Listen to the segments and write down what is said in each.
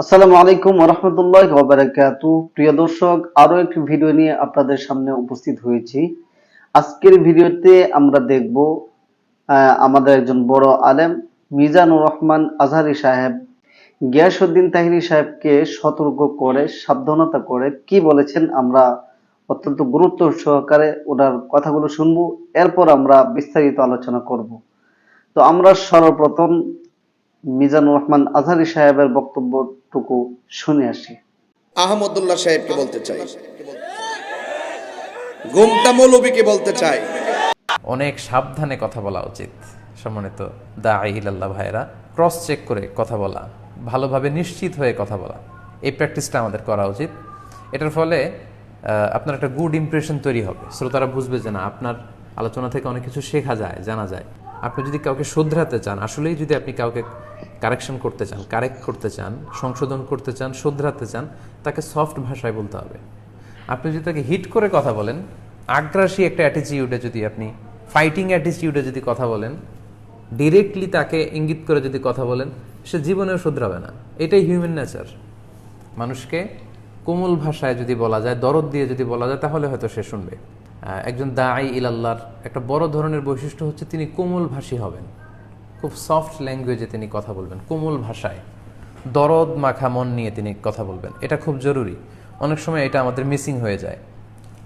আসসালামু আলাইকুম রহমতুল্লাহ বারাকাতু প্রিয় দর্শক আরও একটি ভিডিও নিয়ে আপনাদের সামনে উপস্থিত হয়েছি। আজকের ভিডিওতে আমরা দেখব আমাদের একজন বড় আলেম মিজানুর রহমান আজহারি সাহেব। গিয়াসউদ্দিন তাহিরি সাহেবকে সতর্ক করে, সাবধানতা করে কি বলেছেন আমরা অত্যন্ত গুরুত্ব সহকারে ওনার কথাগুলো শুনব, এরপর আমরা বিস্তারিত আলোচনা করব। তো আমরা সর্বপ্রথম মিজানুর রহমান আজহারি সাহেবের বক্তব্যটুকু শুনে আসি। আহমদুল্লাহ সাহেবকে বলতে চাই? গুমটা মৌলবীকে বলতে চাই? অনেক সাবধানে কথা বলা উচিত সম্মানিত দা ইলাল্লাহ ভাইরা ক্রস চেক করে কথা বলা ভালোভাবে নিশ্চিত হয়ে কথা বলা। এই প্র্যাকটিসটা আমাদের করা উচিত। এটার ফলে আহ, আপনার একটা গুড ইমপ্রেশন তৈরি হবে। শ্রোতারা বুঝবে যে না আপনার আলোচনা থেকে অনেক কিছু শেখা যায় জানা যায়। আপনি যদি কাউকে শুধরাতে চান আসলেই যদি আপনি কাউকে কারেকশন করতে চান কারেক্ট করতে চান, সংশোধন করতে চান, শুধরাতে চান, তাকে সফট ভাষায় বলতে হবে। আপনি যদি তাকে হিট করে কথা বলেন, আগ্রাসী একটা অ্যাটিচিউডে যদি আপনি ফাইটিং অ্যাটিচিউডে যদি কথা বলেন ডিরেক্টলি তাকে ইঙ্গিত করে যদি কথা বলেন, সে জীবনেও শুধরাবে না। এটাই হিউম্যান নেচার মানুষকে কোমল ভাষায় যদি বলা যায়, দরদ দিয়ে যদি বলা যায়, তাহলে হয়তো সে শুনবে। একজন দাঈ ইলাল্লাহর একটা বড় ধরনের বৈশিষ্ট্য হচ্ছে তিনি কোমল ভাষী হবেন। খুব সফট ল্যাঙ্গুয়েজে তিনি কথা বলবেন, কোমল ভাষায়। দরদ, মাখা, মন নিয়ে তিনি কথা বলবেন। এটা খুব জরুরি। অনেক সময় এটা আমাদের মিসিং হয়ে যায়।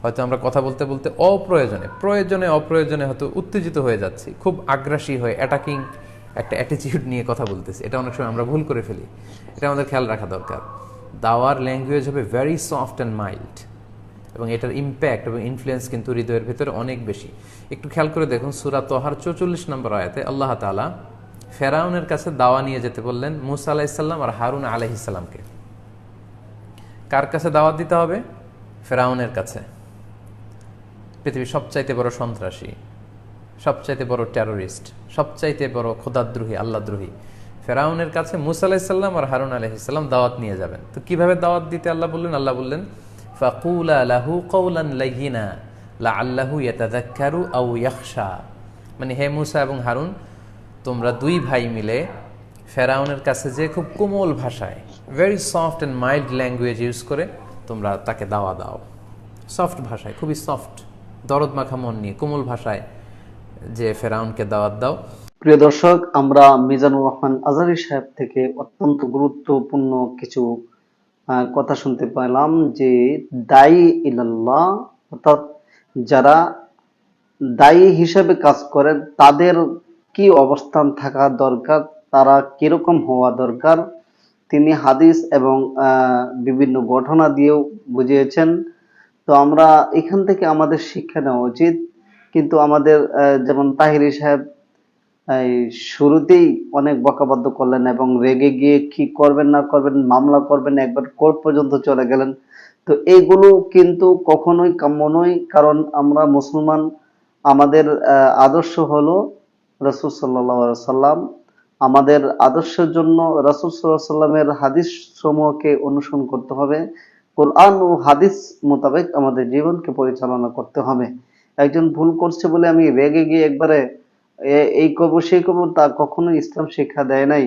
হয়তো আমরা কথা বলতে বলতে অপ্রয়োজনে, প্রয়োজনে অপ্রয়োজনে হয়তো উত্তেজিত হয়ে যাচ্ছি, খুব আগ্রাসী হয়ে অ্যাটাকিং একটা অ্যাটিটিউড নিয়ে কথা বলতেছি। এটা অনেক সময় আমরা ভুল করে ফেলি। এটা আমাদের খেয়াল রাখা দরকার। দাওয়ার ল্যাঙ্গুয়েজ হবে ভেরি সফট অ্যান্ড মাইল্ড এবং এটার ইম্প্যাক্ট এবং ইনফ্লুয়েন্স কিন্তু হৃদয়ের ভেতরে অনেক বেশি। একটু খেয়াল করে দেখুন, সুরা তোহার চৌচল্লিশ নম্বর আয়াতে আল্লাহ তালা ফেরাউনের কাছে দাওয়া নিয়ে যেতে বললেন, মুসা আলাহিসাল্লাম আর হারুন আলহিসাল্লামকে কার কাছে দাওয়াত দিতে হবে? ফেরাউনের কাছে। পৃথিবীর সবচাইতে বড় সন্ত্রাসী, সবচাইতে বড় টেরোরিস্ট সবচাইতে বড় খোদাদ্রোহী আল্লাদ্রোহী ফেরাউনের কাছে মুসা আলাহিসাল্লাম আর হারুন আলহিসাল্লাম দাওয়াত নিয়ে যাবেন। তো কীভাবে দাওয়াত দিতে আল্লাহ বললেন? আল্লাহ বললেন ফাকুলা লাহু কৌলান লাইহিনা লা আল্লাহু ইয়াতাদাক্কারু আউ ইয়াখশা। মানে হে মুসা এবং হারুন, তোমরা দুই ভাই মিলে ফেরাউনের কাছে যে খুব কোমল ভাষায় very soft and mild language use করে তোমরা তাকে দাওয়া দাও। সফট ভাষায়, খুবই সফট দরদ মাখা মন নিয়ে কোমল ভাষায় যে ফেরাউনকে দাওয়াত দাও। প্রিয় দর্শক, আমরা মিজানুর রহমান আজহারি সাহেব থেকে অত্যন্ত গুরুত্বপূর্ণ কিছু কথা শুনতে পেলাম যে দায়ী ইলাল্লাহ, অর্থাৎ যারা দায়ী হিসেবে কাজ করেন, তাদের কি অবস্থান থাকা দরকার? তারা কীরকম হওয়া দরকার? তিনি হাদিস এবং বিভিন্ন ঘটনা দিয়েও বুঝিয়েছেন। তো আমরা এখান থেকে আমাদের শিক্ষা নেওয়া উচিত। কিন্তু আমাদের যেমন তাহিরি সাহেব শুরুতেই অনেক বকাবদ্ধ করলেন এবং রেগে গিয়ে কি করবেন, না করবেন, মামলা করবেন, একবার কোর্ট পর্যন্ত চলে গেলেন। তো এইগুলো কিন্তু কখনোই কাম্য নয়, কারণ আমরা মুসলমান, আমাদের আদর্শ হলো রসুল সাল্লাহ সাল্লাম আমাদের আদর্শের জন্য রসুল সাল্লাহ সাল্লামের হাদিস সমূহকে অনুসরণ করতে হবে। কোরআন ও হাদিস মোতাবেক আমাদের জীবনকে পরিচালনা করতে হবে। একজন ভুল করছে বলে আমি রেগে গিয়ে একবারে এই করব সেই করব তা কখনো ইসলাম শিক্ষা দেয় নাই।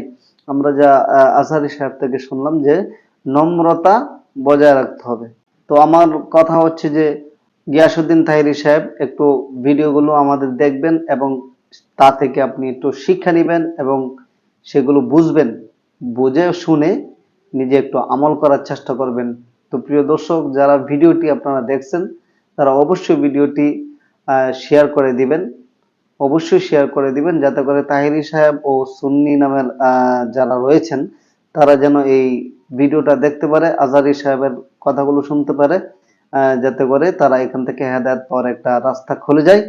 আমরা যা আজহারি সাহেব থেকে শুনলাম যে নম্রতা বজায় রাখতে হবে। তো আমার কথা হচ্ছে যে গিয়াসুদ্দিন তাহিরি সাহেব একটু ভিডিওগুলো আমাদের দেখবেন এবং তা থেকে আপনি একটু শিক্ষা নেবেন এবং সেগুলো বুঝবেন। বুঝে শুনে নিজে একটু আমল করার চেষ্টা করবেন। তো প্রিয় দর্শক, যারা ভিডিওটি আপনারা দেখছেন, তারা অবশ্যই ভিডিওটি শেয়ার করে দিবেন। অবশ্যই শেয়ার করে দিবেন, যাতে করে তাহিরি সাহেব ও সুন্নি নামের যারা রয়েছেন, তারা যেন এই ভিডিওটা দেখতে পারে, আজারি সাহেবের কথাগুলো শুনতে পারে যাতে করে তারা এখান থেকে হেদায়ত পাওয়ার একটা রাস্তা খুলে যায়।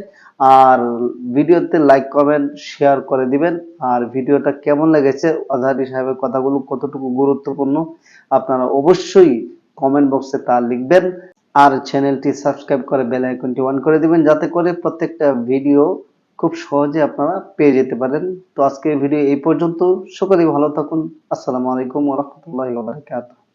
আর ভিডিওতে লাইক কমেন্ট শেয়ার করে দিবেন। আর ভিডিওটা কেমন লেগেছে আজহারি সাহেবের কথাগুলো কতটুকু গুরুত্বপূর্ণ, আপনারা অবশ্যই কমেন্ট বক্সে তা লিখবেন। আর চ্যানেলটি সাবস্ক্রাইব করে বেল আইকনটি অন করে দিবেন, যাতে করে প্রত্যেকটা ভিডিও খুব সহজে আপনারা পেয়ে যেতে পারেন। তো আজকের ভিডিও এই পর্যন্ত। সকলেই ভালো থাকুন। আসসালামু আলাইকুম ওয়া রাহমাতুল্লাহি ওয়া বারাকাতুহু।